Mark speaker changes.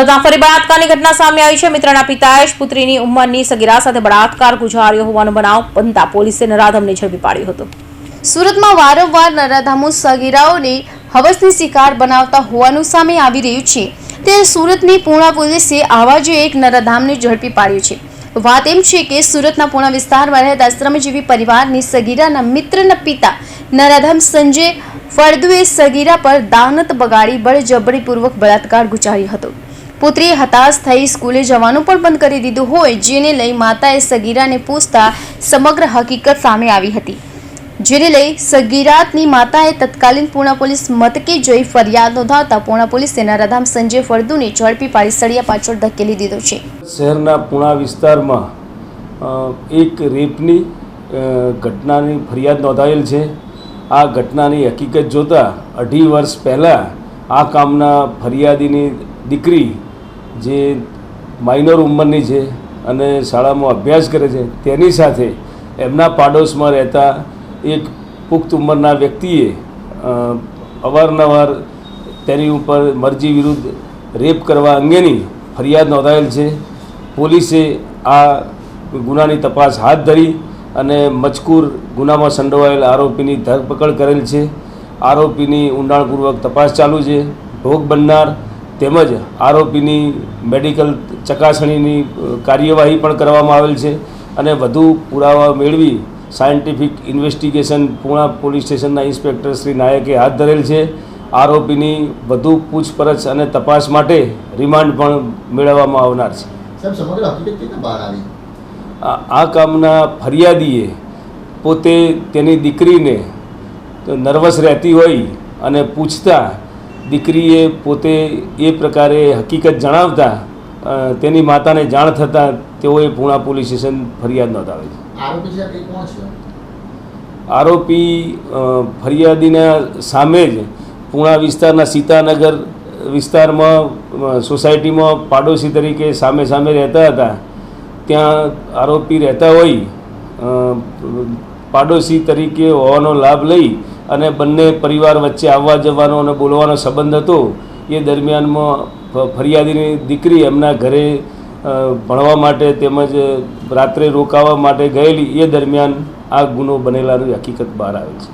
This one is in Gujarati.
Speaker 1: સુરતમાં ફરી બળાત્કારની ઘટના સામે આવી છે. મિત્રના પિતાએ જ પુત્રીની ઉંમરની સગીરા સાથે બળાત્કાર ગુજાર્યો હોવાનો બનાવ બનતા પોલીસે નરાધમને ઝડપી પાડ્યો હતો. સુરતમાં વારંવાર નરાધામો સગીરાઓને હવસની શિકાર બનાવતા હોવાનું સામે આવી રહ્યું છે. તે સુરતની પૂર્ણા પોલીસે આવા જ એક નરાધામને ઝડપી પાડ્યો છે. વાત એમ છે કે સુરતના પૂણા વિસ્તારમાં રહેતા શ્રમજીવી પરિવારની સગીરાના મિત્રના પિતા નરાધામ સંજય ફળદુએ સગીરા પર દાનત બગાડી બળજબરીપૂર્વક બળાત્કાર ગુજાર્યો હતો. પુત્રીએ હતાશ થઈ સ્કૂલે જવાનું પણ બંધ કરી દીધું હોય, જેને લઈ માતાએ સગીરાને પૂછતા સમગ્ર હકીકત સામે આવી હતી. જેને લઈ સગીરાતની માતાએ તત્કાલીન પૂર્ણા પોલીસ મથકે જોઈ ફરિયાદ નોંધાવતા પૂર્ણા પોલીસે નરાધામ સંજય ફળદુને ઝડપી પાડી સળિયા પાછળ ધકેલી દીધો છે.
Speaker 2: શહેરના પૂણા વિસ્તારમાં એક રેપની ઘટનાની ફરિયાદ નોંધાયેલ છે. આ ઘટનાની હકીકત જોતાં અઢી વર્ષ પહેલાં આ કામના ફરિયાદીની દીકરી જે માઇનર ઉંમરની છે અને શાળામાં અભ્યાસ કરે છે, તેની સાથે એમના પાડોશમાં રહેતા એક પુખ્ત ઉંમરના વ્યક્તિએ અવારનવાર તેની ઉપર મરજી વિરુદ્ધ રેપ કરવા અંગેની ફરિયાદ નોંધાયેલ છે. પોલીસે આ ગુનાની તપાસ હાથ ધરી અને મજકૂર ગુનામાં સંડોવાયેલ આરોપીની ધરપકડ કરેલ છે. આરોપીની ઊંડાણપૂર્વક તપાસ ચાલુ છે. ભોગ બનનાર તેમજ આરોપીની મેડિકલ ચકાસણીની કાર્યવાહી પણ કરવામાં આવેલ છે અને વધુ પુરાવા મેળવી સાયન્ટિફિક ઇન્વેસ્ટિગેશન પૂણા પોલીસ સ્ટેશનના ઇન્સ્પેક્ટર શ્રી નાયકે હાથ ધરેલ છે. આરોપીની વધુ પૂછપરછ અને તપાસ માટે રિમાન્ડ પણ મેળવવામાં આવનાર છે. આ કામના ફરિયાદીએ પોતે તેની દીકરીને નર્વસ રહેતી હોય અને પૂછતા દીકરીએ પોતે એ પ્રકારે હકીકત જણાવતા તેની માતાને જાણ થતાં તેઓએ પૂણા પોલીસ સ્ટેશન ફરિયાદ નોંધાવી છે.
Speaker 3: આરોપી
Speaker 2: ફરિયાદીના સામે જ પૂણા વિસ્તારના સીતાનગર વિસ્તારમાં સોસાયટીમાં પાડોશી તરીકે સામે સામે રહેતા હતા. ત્યાં આરોપી રહેતા હોય પાડોશી તરીકે હોવાનો લાભ લઈ અને બંને પરિવાર વચ્ચે આવવા જવાનો અને બોલવાનો સંબંધ હતો, એ દરમિયાનમાં ફરિયાદીની દીકરી એમના ઘરે ભણવા માટે તેમજ રાત્રે રોકાવા માટે ગયેલી, એ દરમિયાન આ ગુનો બનેલાની હકીકત બહાર આવે છે.